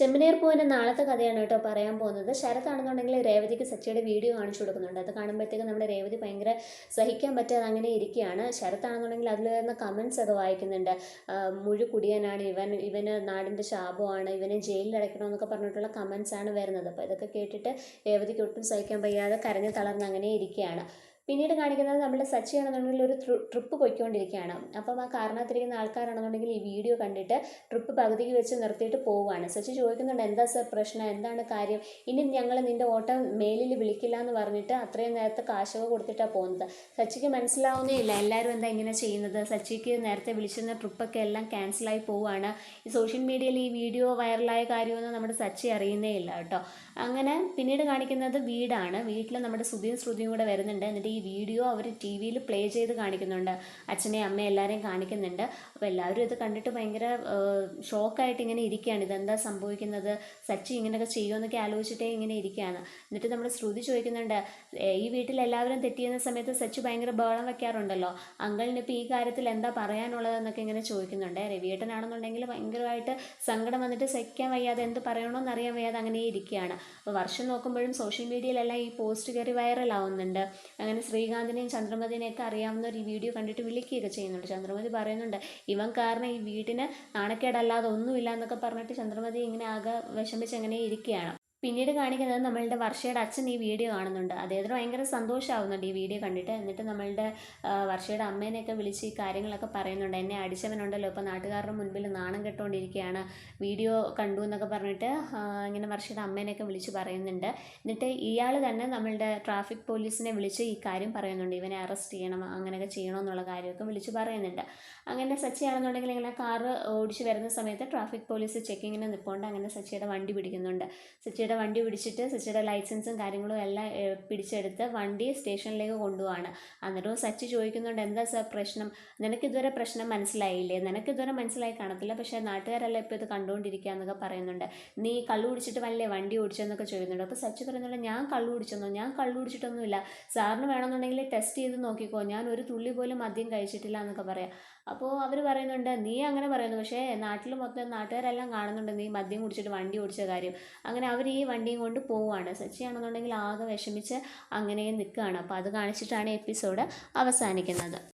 ചെമ്മനീർ പൂവിന്റെ നാളത്തെ കഥയാണ് കേട്ടോ പറയാൻ പോകുന്നത്. ശരത്താണെന്നുണ്ടെങ്കിൽ രേവതിക്ക് സച്ചിയുടെ വീഡിയോ കാണിച്ചു കൊടുക്കുന്നുണ്ട്. അത് കാണുമ്പോഴത്തേക്ക് നമ്മുടെ രേവതി ഭയങ്കര സഹിക്കാൻ പറ്റാതെ അങ്ങനെ ഇരിക്കുകയാണ്. ശരത്താണെന്നുണ്ടെങ്കിൽ അതിൽ വരുന്ന കമൻസ് ഒക്കെ വായിക്കുന്നുണ്ട്. മുഴു കുടിയനാണ് ഇവൻ. ഇവന് നാടിന്റെ ശാപമാണ്. ഇവനെ ജയിലിൽ അടയ്ക്കണമെന്നൊക്കെ പറഞ്ഞിട്ടുള്ള കമൻസ് ആണ് വരുന്നത്. അപ്പോൾ ഇതൊക്കെ കേട്ടിട്ട് രേവതിക്ക് ഒട്ടും സഹിക്കാൻ വയ്യാതെ കരഞ്ഞു തളർന്ന് അങ്ങനെ ഇരിക്കുകയാണ്. പിന്നീട് കാണിക്കുന്നത് നമ്മുടെ സച്ചി ആണെന്നുണ്ടെങ്കിൽ ഒരു ട്രിപ്പ് പോയിക്കൊണ്ടിരിക്കുകയാണ്. അപ്പം ആ കാരണത്തിരിക്കുന്ന ആൾക്കാരാണെന്നുണ്ടെങ്കിൽ ഈ വീഡിയോ കണ്ടിട്ട് ട്രിപ്പ് പകുതിക്ക് വെച്ച് നിർത്തിയിട്ട് പോവുകയാണ്. സച്ചി ചോദിക്കുന്നുണ്ട് എന്താ സർ പ്രശ്നം? എന്താണ് കാര്യം? ഇനി ഞങ്ങൾ നിന്റെ ഓട്ടം മേലിൽ വിളിക്കില്ല എന്ന് പറഞ്ഞിട്ട് അത്രയും നേരത്തെ കാശൊക്കെ കൊടുത്തിട്ടാണ് പോകുന്നത്. സച്ചിക്ക് മനസ്സിലാവുന്നേ ഇല്ല എല്ലാവരും എന്താ ഇങ്ങനെ ചെയ്യുന്നത്? സച്ചിക്ക് നേരത്തെ വിളിച്ചിരുന്ന ട്രിപ്പൊക്കെ എല്ലാം ക്യാൻസലായി പോവുകയാണ്. ഈ സോഷ്യൽ മീഡിയയിൽ ഈ വീഡിയോ വൈറലായ കാര്യമൊന്നും നമ്മുടെ സച്ചി അറിയുന്നേ ഇല്ല കേട്ടോ. അങ്ങനെ പിന്നീട് കാണിക്കുന്നത് വീടാണ്. വീട്ടിൽ നമ്മുടെ ശ്രുതിയും ശ്രുതിയും കൂടെ വരുന്നുണ്ട്. എന്നിട്ട് വീഡിയോ അവർ ടി വിയിൽ പ്ലേ ചെയ്ത് കാണിക്കുന്നുണ്ട്. അച്ഛനെയും അമ്മയും എല്ലാവരെയും കാണിക്കുന്നുണ്ട്. അപ്പോൾ എല്ലാവരും ഇത് കണ്ടിട്ട് ഭയങ്കര ഷോക്കായിട്ട് ഇങ്ങനെ ഇരിക്കുകയാണ്. ഇതെന്താ സംഭവിക്കുന്നത്? സച്ചി ഇങ്ങനെയൊക്കെ ചെയ്യുമെന്നൊക്കെ ആലോചിച്ചിട്ടേ ഇങ്ങനെ ഇരിക്കുകയാണ്. എന്നിട്ട് നമ്മൾ ശ്രുതി ചോദിക്കുന്നുണ്ട് ഈ വീട്ടിൽ എല്ലാവരും തെറ്റിയുന്ന സമയത്ത് സച്ചി ഭയങ്കര ബഹളം വെക്കാറുണ്ടല്ലോ? അങ്കിളിന് ഇപ്പോൾ ഈ കാര്യത്തിൽ എന്താ പറയാനുള്ളതെന്നൊക്കെ ഇങ്ങനെ ചോദിക്കുന്നുണ്ട്. രവിയേട്ടനാണെന്നുണ്ടെങ്കിൽ ഭയങ്കരമായിട്ട് സങ്കടം വന്നിട്ട് സഹിക്കാൻ വയ്യാതെ എന്ത് പറയണമെന്ന് അറിയാൻ വയ്യാതെ അങ്ങനെ ഇരിക്കുകയാണ്. അപ്പോൾ വർഷം നോക്കുമ്പോഴും സോഷ്യൽ മീഡിയയിലെല്ലാം ഈ പോസ്റ്റ് കയറി വൈറലാവുന്നുണ്ട് അങ്ങനെ ശ്രീകാന്തിനെയും ചന്ദ്രമതിനെയൊക്കെ അറിയാവുന്ന ഒരു വീഡിയോ കണ്ടിട്ട് വിളിക്കുകയൊക്കെ ചെയ്യുന്നുണ്ട്. ചന്ദ്രമതി പറയുന്നുണ്ട് ഇവൻ കാരണം ഈ വീടിന് നാണക്കേടല്ലാതെ ഒന്നുമില്ല എന്നൊക്കെ പറഞ്ഞിട്ട് ചന്ദ്രമതി ഇങ്ങനെ ആകെ വിഷമിച്ച് അങ്ങനെ ഇരിക്കുകയാണ്. പിന്നീട് കാണിക്കുന്നത് നമ്മളുടെ വർഷയുടെ അച്ഛൻ ഈ വീഡിയോ കാണുന്നുണ്ട്. അദ്ദേഹത്തിന് ഭയങ്കര സന്തോഷമാവുന്നുണ്ട് ഈ വീഡിയോ കണ്ടിട്ട്. എന്നിട്ട് നമ്മളുടെ വർഷയുടെ അമ്മേനെയൊക്കെ വിളിച്ച് ഈ കാര്യങ്ങളൊക്കെ പറയുന്നുണ്ട്. എന്നെ അടിച്ചവനുണ്ടല്ലോ. ഇപ്പോൾ നാട്ടുകാരുടെ മുൻപിൽ നാണം കെട്ടുകൊണ്ടിരിക്കുകയാണ് വീഡിയോ കണ്ടു എന്നൊക്കെ പറഞ്ഞിട്ട് ഇങ്ങനെ വർഷയുടെ അമ്മേനെയൊക്കെ വിളിച്ച് പറയുന്നുണ്ട്. എന്നിട്ട് ഇയാൾ തന്നെ നമ്മളുടെ ട്രാഫിക് പോലീസിനെ വിളിച്ച് ഈ കാര്യം പറയുന്നുണ്ട്. ഇവനെ അറസ്റ്റ് ചെയ്യണം. അങ്ങനെയൊക്കെ ചെയ്യണമെന്നുള്ള കാര്യമൊക്കെ വിളിച്ച് പറയുന്നുണ്ട്. അങ്ങനെ സച്ചിയാണെന്നുണ്ടെങ്കിൽ ഇങ്ങനെ കാറ് ഓടിച്ച് വരുന്ന സമയത്ത് ട്രാഫിക് പോലീസ് ചെക്കിങ്ങിനെ നിൽപ്പുണ്ട് അങ്ങനെ സച്ചിയുടെ വണ്ടി പിടിക്കുന്നുണ്ട്. സച്ചിയുടെ വണ്ടി പിടിച്ചിട്ട് സിസ്റ്ററുടെ ലൈസൻസും കാര്യങ്ങളും എല്ലാം പിടിച്ചെടുത്ത് വണ്ടി സ്റ്റേഷനിലേക്ക് കൊണ്ടുപോവാണ്. അന്നേരവും സച്ചി ചോദിക്കുന്നുണ്ട് എന്താ സാർ പ്രശ്നം? നിനക്ക് ഇതുവരെ പ്രശ്നം മനസ്സിലായില്ലേ? നിനക്ക് ഇതുവരെ മനസ്സിലായി കാണത്തില്ല. പക്ഷേ നാട്ടുകാരെല്ലാം ഇപ്പോൾ ഇത് കണ്ടുകൊണ്ടിരിക്കുക എന്നൊക്കെ പറയുന്നുണ്ട്. നീ കള്ളു കുടിച്ചിട്ട് വല്ലേ വണ്ടി ഓടിച്ചെന്നൊക്കെ ചോദിക്കുന്നുണ്ട്. അപ്പോൾ സച്ചി പറയുന്നുണ്ട് ഞാൻ കള്ളു കുടിച്ചെന്നോ? ഞാൻ കള്ളു കുടിച്ചിട്ടൊന്നുമില്ല. സാറിന് വേണമെന്നുണ്ടെങ്കിൽ ടെസ്റ്റ് ചെയ്ത് നോക്കിക്കോ. ഞാൻ ഒരു തുള്ളി പോലും മദ്യം കഴിച്ചിട്ടില്ല എന്നൊക്കെ പറയാം. അപ്പോൾ അവർ പറയുന്നുണ്ട് നീ അങ്ങനെ പറയുന്നു. പക്ഷേ നാട്ടിൽ മൊത്തം നാട്ടുകാരെല്ലാം കാണുന്നുണ്ട്. നീ മദ്യം കുടിച്ചിട്ട് വണ്ടി ഓടിച്ച കാര്യം. അങ്ങനെ അവർ ഈ വണ്ടിയും കൊണ്ട് പോവുകയാണ്. സച്ചിയാണെന്നുണ്ടെങ്കിൽ ആകെ വിഷമിച്ച് അങ്ങനെ നിൽക്കുകയാണ്. അപ്പോൾ അത് കാണിച്ചിട്ടാണ് എപ്പിസോഡ് അവസാനിക്കുന്നത്.